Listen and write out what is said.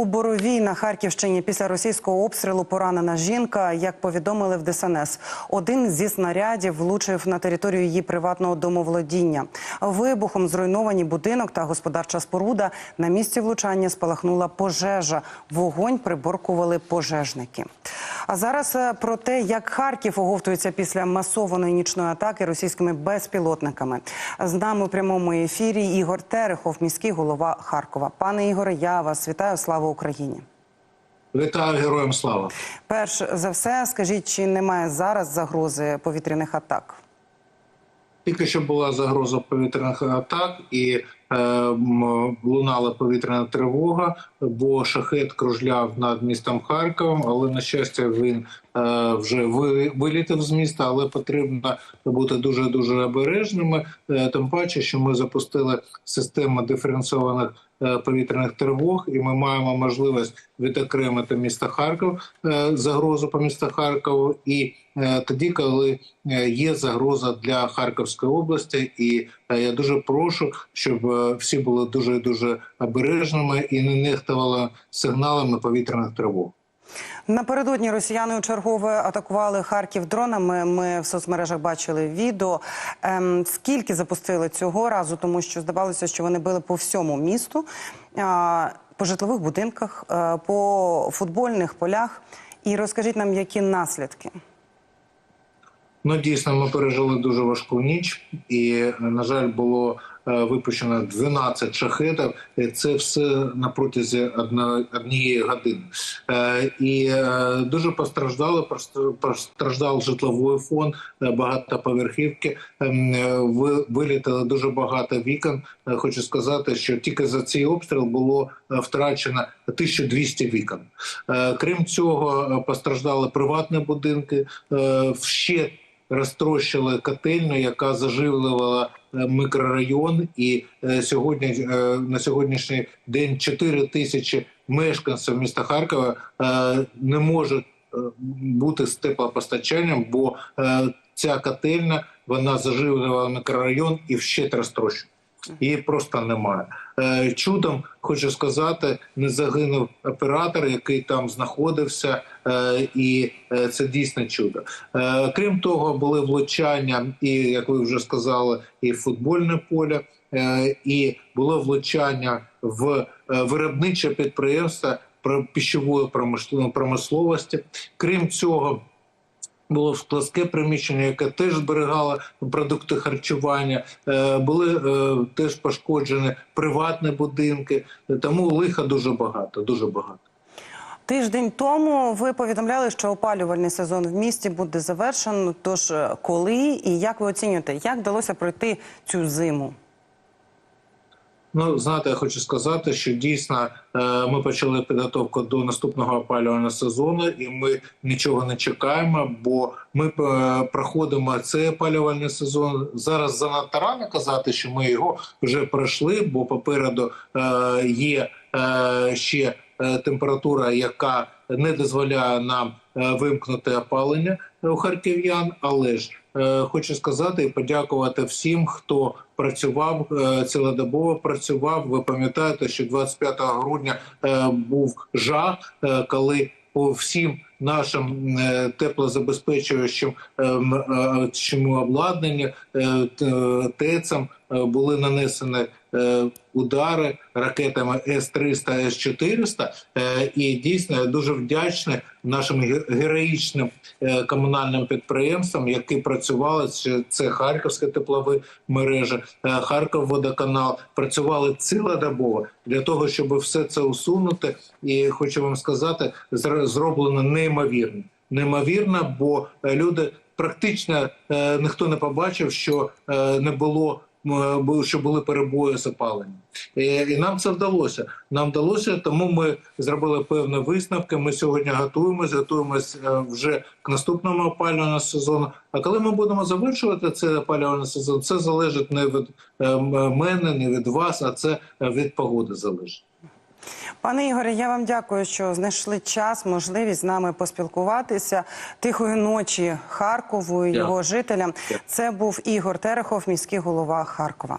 У Боровій на Харківщині після російського обстрілу поранена жінка. Як повідомили в ДСНС, один зі снарядів влучив на територію її приватного домоволодіння. Вибухом зруйновані будинок та господарча споруда. На місці влучання спалахнула пожежа. Вогонь приборкували пожежники. А зараз е, про те, як Харків оговтується після масованої нічної атаки російськими безпілотниками. З нами у прямому ефірі Ігор Терехов, міський голова Харкова. Пане Ігоре, я вас вітаю. Слава Україні. Вітаю героям слава. Перш за все, скажіть, чи немає зараз загрози повітряних атак? Тільки що була загроза повітряних атак і е, лунала повітряна тривога, бо шахет кружляв над містом Харковом, але на щастя він е, вже ви- вилітав з міста. Але потрібно бути дуже дуже обережними. Е, тим паче, що ми запустили систему диференційованих повітряних тривог, і ми маємо можливість відокремити місто Харків е, загрозу по місту Харкову і е, тоді, коли е, є загроза для Харківської області, і е, я дуже прошу, щоб е, всі були дуже дуже обережними і не нехтували сигналами повітряних тривог. Напередодні росіяни у чергове атакували Харків дронами. Ми в соцмережах бачили відео. Ем, скільки запустили цього разу, тому що здавалося, що вони били по всьому місту, а, по житлових будинках, е, по футбольних полях. І розкажіть нам, які наслідки. Ну дійсно, ми пережили дуже важку ніч, і на жаль, було випущено 12 шахетів. Це все на протязі однієї години. Е, І е, дуже постраждали. просто- постраждав житловий фонд, е, багатоповерхівки. Ем, е, ви- Вилітало дуже багато вікон. Е, Хочу сказати, що тільки за цей обстріл було е, втрачено 1200 вікон. Е, Крім цього, е, постраждали приватні будинки. е, Ще розтрощили котельню, яка заживлювала е, мікрорайон. І е, сьогодні е, на сьогоднішній день 4 тисячі мешканців міста Харкова не можуть бути з теплопостачанням, бо ця котельня вона заживлювала мікрорайон і вщет розтрощена. Її просто немає. Чудом хочу сказати, не загинув оператор, який там знаходився, і е, це дійсно чудо. Е, Крім того, були влучання, і як ви вже сказали, і футбольне поле, е, і було влучання в е, виробниче підприємство пищової промисловості. Крім цього. Було складське приміщення, яке теж зберігало продукти харчування. Е, Були е, теж пошкоджені приватні будинки. Тому лиха дуже багато, дуже багато. Тиждень тому ви повідомляли, що опалювальний сезон в місті буде завершено. Тож е, коли і як ви оцінюєте, як вдалося пройти цю зиму? Ну, знаєте, я хочу сказати, що дійсно е, ми почали підготовку до наступного опалювального сезону, і ми нічого не чекаємо, бо ми е, проходимо цей опалювальний сезон. Зараз занадто рано казати, що ми його вже пройшли, бо попереду є ще температура, яка не дозволяє нам е, вимкнути опалення у харків'ян, але ж Е, Хочу сказати і подякувати всім, хто працював е, цілодобово. Працював. Ви пам'ятаєте, що 25 грудня е, був жах, е, коли по всім нашим е, теплозабезпечуючим е, е, е, ТЕЦам були нанесені удари ракетами С-300, С-400. Е, І дійсно я дуже вдячний нашим ге- героїчним комунальним підприємствам, які працювали. Це, Харківська теплові мережа, Харківводоканал, працювали цілодобово для того, щоб все це усунути. І хочу вам сказати, зр- зроблено неймовірно. Неймовірно, бо е, люди практично е, ніхто не побачив, що е, не було. Що були перебої з опаленням, і, нам це вдалося. Нам вдалося, тому ми зробили певні висновки. Ми сьогодні готуємося, готуємося вже к наступному опалювальному сезону. А коли ми будемо завершувати цей опалювальний сезон, це залежить не від мене, не від вас, а це від погоди залежить. Пане Ігоре, я вам дякую, що знайшли час, можливість з нами поспілкуватися. Тихої ночі Харкову і його жителям. Це був Ігор Терехов, міський голова Харкова.